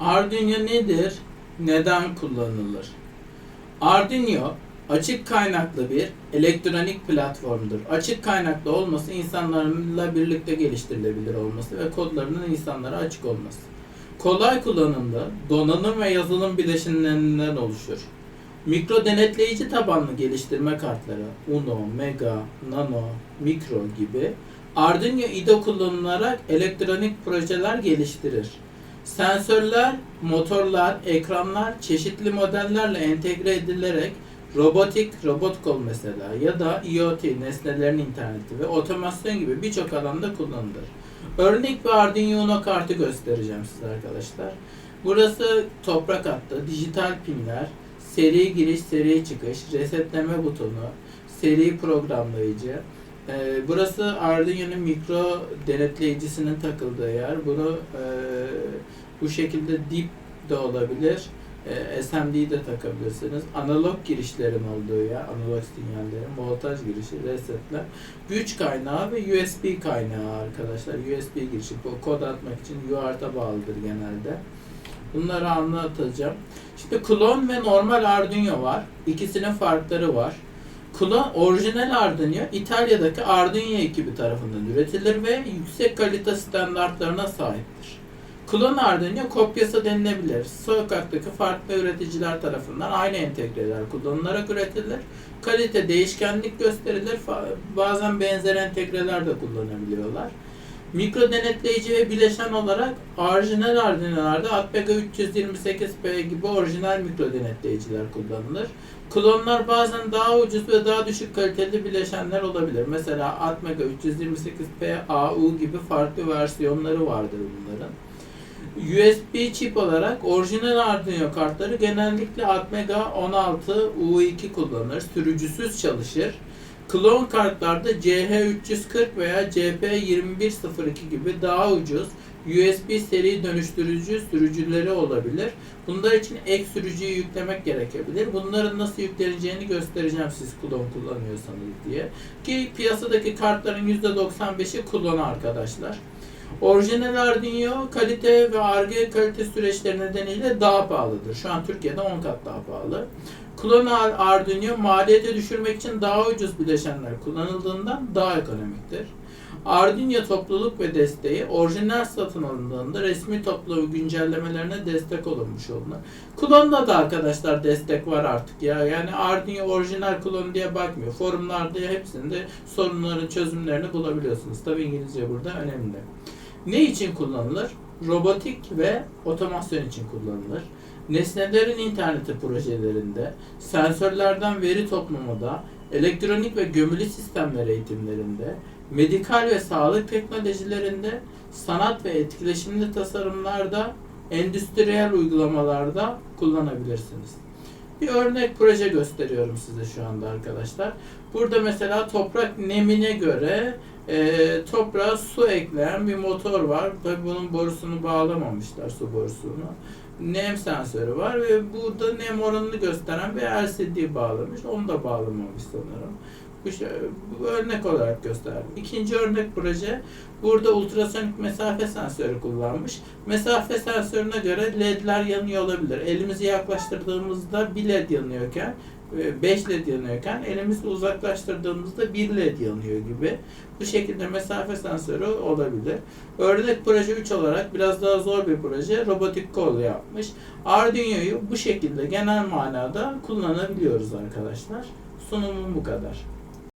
Arduino nedir? Neden kullanılır? Arduino açık kaynaklı bir elektronik platformdur. Açık kaynaklı olması insanlarla birlikte geliştirilebilir olması ve kodlarının insanlara açık olması. Kolay kullanımda donanım ve yazılım bileşenlerinden oluşur. Mikro denetleyici tabanlı geliştirme kartları Uno, Mega, Nano, Mikro gibi Arduino IDE kullanılarak elektronik projeler geliştirir. Sensörler, motorlar, ekranlar çeşitli modellerle entegre edilerek robotik, robot kol mesela ya da IoT, nesnelerin interneti ve otomasyon gibi birçok alanda kullanılır. Örnek bir Arduino kartı göstereceğim size arkadaşlar. Burası toprak hattı, dijital pinler, seri giriş, seri çıkış, resetleme butonu, seri programlayıcı. Ee, burası Arduino'nun mikro denetleyicisinin takıldığı yer. Bunu e, bu şekilde dip de olabilir. E, SMD'yi de takabilirsiniz. Analog girişlerin olduğu yer, analog sinyallerin, voltaj girişi, resetler, güç kaynağı ve USB kaynağı arkadaşlar. USB girişi bu kod atmak için UART'a bağlıdır genelde. Bunları anlatacağım. Şimdi klon ve normal Arduino var. İkisinin farkları var. Klon orijinal Arduino İtalya'daki Arduino ekibi tarafından üretilir ve yüksek kalite standartlarına sahiptir. Klon Arduino kopyası denilebilir. Sokaktaki farklı üreticiler tarafından aynı entegreler kullanılarak üretilir. Kalite değişkenlik gösterilir. Bazen benzer entegreler de kullanabiliyorlar. Mikro denetleyici ve bileşen olarak orijinal Arduino'larda Atmega 328P gibi orijinal mikro denetleyiciler kullanılır. Klonlar bazen daha ucuz ve daha düşük kaliteli bileşenler olabilir. Mesela Atmega 328P AU gibi farklı versiyonları vardır bunların. USB çip olarak orijinal Arduino kartları genellikle Atmega 16 U2 kullanılır. Sürücüsüz çalışır. Klon kartlarda CH340 veya CP2102 gibi daha ucuz USB seri dönüştürücü sürücüleri olabilir. Bunlar için ek sürücüyü yüklemek gerekebilir. Bunların nasıl yükleneceğini göstereceğim siz klon kullanıyorsanız diye. Ki piyasadaki kartların %95'i klon arkadaşlar. Orijinal Arduino kalite ve Ar-Ge kalite süreçleri nedeniyle daha pahalıdır. Şu an Türkiye'de 10 kat daha pahalı. Klon Ar- Arduino maliyeti düşürmek için daha ucuz bileşenler kullanıldığından daha ekonomiktir. Arduino topluluk ve desteği orijinal satın alındığında resmi topluluğu güncellemelerine destek olunmuş olunur. Klonda da arkadaşlar destek var artık ya. Yani Arduino orijinal klon diye bakmıyor. Forumlarda hepsinde sorunların çözümlerini bulabiliyorsunuz. Tabi İngilizce burada önemli. Ne için kullanılır? Robotik ve otomasyon için kullanılır. Nesnelerin interneti projelerinde, sensörlerden veri toplamada, elektronik ve gömülü sistemler eğitimlerinde, medikal ve sağlık teknolojilerinde, sanat ve etkileşimli tasarımlarda, endüstriyel uygulamalarda kullanabilirsiniz. Bir örnek proje gösteriyorum size şu anda arkadaşlar. Burada mesela toprak nemine göre e, toprağa su ekleyen bir motor var. Tabii bunun borusunu bağlamamışlar, su borusunu. Nem sensörü var ve burada nem oranını gösteren bir LCD bağlamış. Onu da bağlamamış sanırım. Bu, şey, bu örnek olarak gösterdim. İkinci örnek proje burada ultrasonik mesafe sensörü kullanmış. Mesafe sensörüne göre ledler yanıyor olabilir. Elimizi yaklaştırdığımızda bir led yanıyorken 5 led yanıyorken elimizi uzaklaştırdığımızda 1 led yanıyor gibi. Bu şekilde mesafe sensörü olabilir. Örnek proje 3 olarak biraz daha zor bir proje. Robotik kol yapmış. Arduino'yu bu şekilde genel manada kullanabiliyoruz arkadaşlar. Sunumum bu kadar.